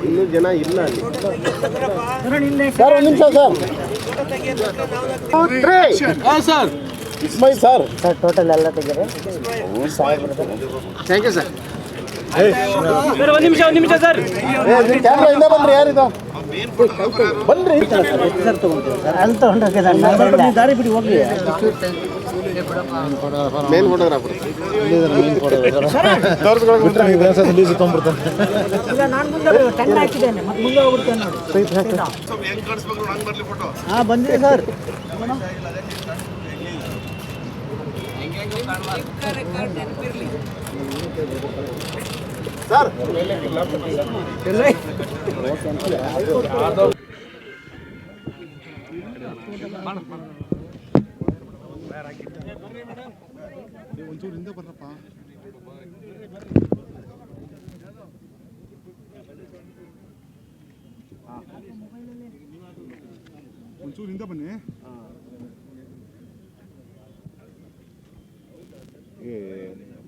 ಇನ್ನೂ ಜನ ಇಲ್ಲ ಅಲ್ಲಿ ಸರ್ ಒಂದು ನಿಮಿಷ sir sir ಇಸ್ಮೈ sir sir total ಎಲ್ಲ ತೆಗೀರಿ ಥ್ಯಾಂಕ್ ಯು ಸರ್ ಒಂದು ನಿಮಿಷ ಒಂದು ನಿಮಿಷ ಸರ್. ಕ್ಯಾಮ್ರಾ ಇಂದ ಬನ್ರಿ ಯಾರಿದು? ಬನ್ರಿ ಸರ್ ತಗೊಂತೀವಿ ಸರ್ ಅಲ್ಲಿ ತೊಗೊಂಡೋಗಿದ್ದಾರೆ ದಾರಿ ಬಿಡಿ ಹೋಗಿ ಮೇನ್ ಫೋಟೋಗ್ರಾಫರ್ ಈಗ ನಾನು ಮುಂದೆ ಟೆನ್ ಹಾಕಿದ್ದೇನೆ ಮತ್ತೆ ಮುಂದೆ ಹೋಗ್ಬಿಡ್ತೇನೆ ನೋಡಿ. ಹಾಂ ಬಂದಿದೆ ಸರ್. ಸರ್ ಒಂಚೂರು ಹಿಂದೆ ಬನ್ನಿ